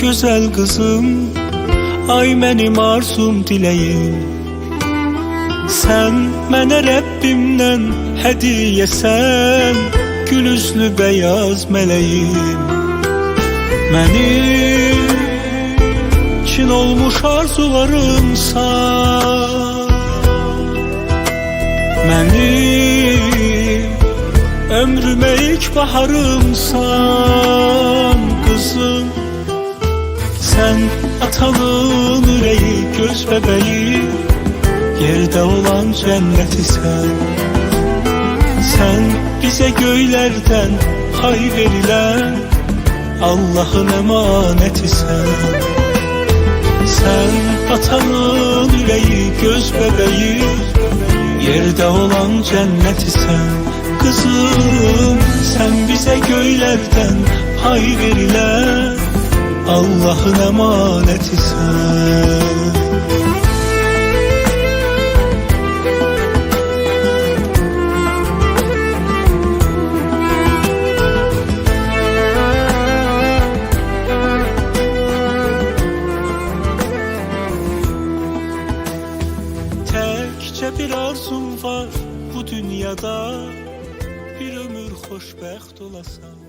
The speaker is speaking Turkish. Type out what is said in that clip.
güzel kızım. Ay benim arzum dileyim Sen mənə Rəbbimdən hədiyəsən Gül üzlü beyaz mələyim Mənim Çin olmuş arzularımsan Mənim Ömrümə ilk baharımsan Kızım Sen atalım yüreği göz bebeği. Yerde olan cenneti sen. Sen bize göylerden hay verilen Allah'ın emaneti sen. Sen atanın yüreği göz bebeği. Yerde olan cenneti sen. Kızım sen bize göylerden hay verilen Allah'ın emaneti sen. Bir arzum var bu dünyada. Bir ömür xoşbəxt olasam